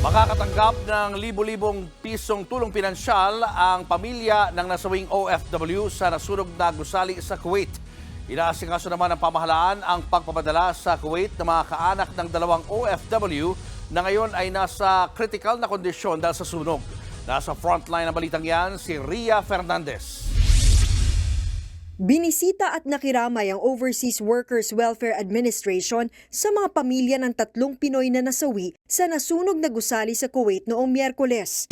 Makakatanggap ng libo-libong pisong tulong pinansyal ang pamilya ng nasawing OFW sa nasunog na gusali sa Kuwait. Inaasikaso naman ng pamahalaan ang pagpapadala sa Kuwait ng mga kaanak ng dalawang OFW na ngayon ay nasa critical na kondisyon dahil sa sunog. Nasa frontline ng balitang yan si Ria Fernandez. Binisita at nakiramay ang Overseas Workers Welfare Administration sa mga pamilya ng tatlong Pinoy na nasawi sa nasunog na gusali sa Kuwait noong Miyerkules.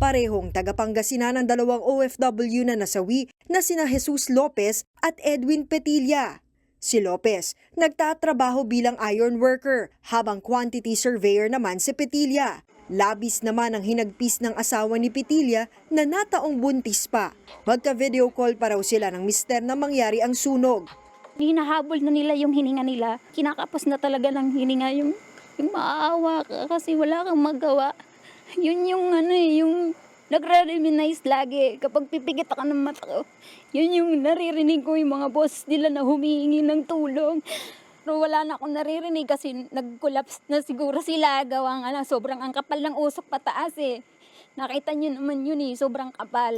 Parehong tagapangasinan ng dalawang OFW na nasawi na sina Jesus Lopez at Edwin Petilla. Si Lopez nagtatrabaho bilang iron worker habang quantity surveyor naman si Petilla. Labis naman ang hinagpis ng asawa ni Petilla na nataong buntis pa. Magka-video call pa raw sila ng mister na mangyari ang sunog. hinahabol na nila yung hininga nila. Kinakapos na talaga ng hininga yung, yung maaawa ka kasi wala kang magawa. Yun yung ano eh, yung nagre-reminisce lagi kapag pipigit ako ng mata ko. Yun yung naririnig ko yung mga boss nila na humihingi ng tulong. Pero wala na akong naririnig kasi nag-collapse na siguro sila gawang ano, sobrang ang kapal ng usok pataas eh. Nakita nyo naman yun eh, sobrang kapal.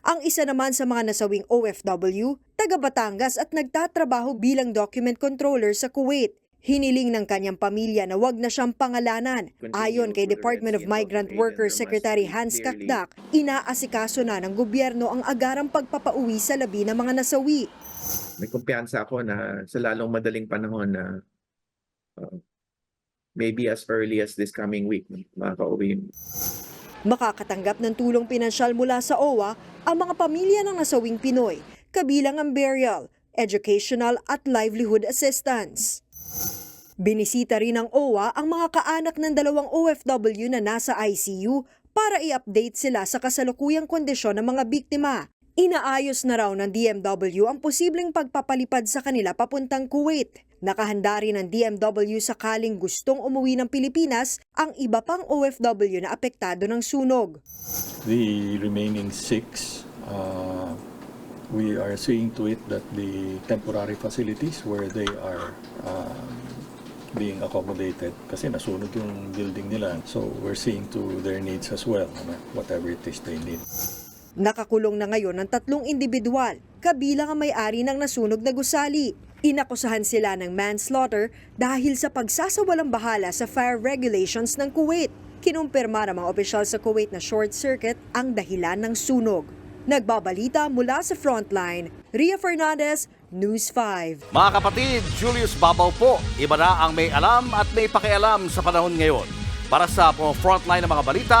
Ang isa naman sa mga nasawing OFW, taga Batangas at nagtatrabaho bilang document controller sa Kuwait. Hiniling ng kanyang pamilya na wag na siyang pangalanan. Ayon kay Department of Migrant Workers Secretary Hans Kakdak, inaasikaso na ng gobyerno ang agarang pagpapauwi sa labi ng mga nasawi. May kumpiyansa ako na sa lalong madaling panahon na uh, maybe as early as this coming week makakauwi. Makakatanggap ng tulong pinansyal mula sa OWA ang mga pamilya ng nasawing Pinoy, kabilang ang burial, educational at livelihood assistance. Binisita rin ng OWA ang mga kaanak ng dalawang OFW na nasa ICU para i-update sila sa kasalukuyang kondisyon ng mga biktima. Inaayos na raw ng DMW ang posibleng pagpapalipad sa kanila papuntang Kuwait. Nakahanda rin ng DMW sakaling gustong umuwi ng Pilipinas ang iba pang OFW na apektado ng sunog. The remaining six, uh, we are seeing to it that the temporary facilities where they are um, being accommodated kasi nasunog yung building nila. So we're seeing to their needs as well, whatever it is they need. Nakakulong na ngayon ng tatlong individual, kabilang ang may-ari ng nasunog na gusali. Inakusahan sila ng manslaughter dahil sa pagsasawalang bahala sa fire regulations ng Kuwait. Kinumpirma ng mga opisyal sa Kuwait na short circuit ang dahilan ng sunog. Nagbabalita mula sa frontline, Ria Fernandez, News 5. Mga kapatid, Julius Babaw po. Iba na ang may alam at may pakialam sa panahon ngayon. Para sa frontline ng mga balita,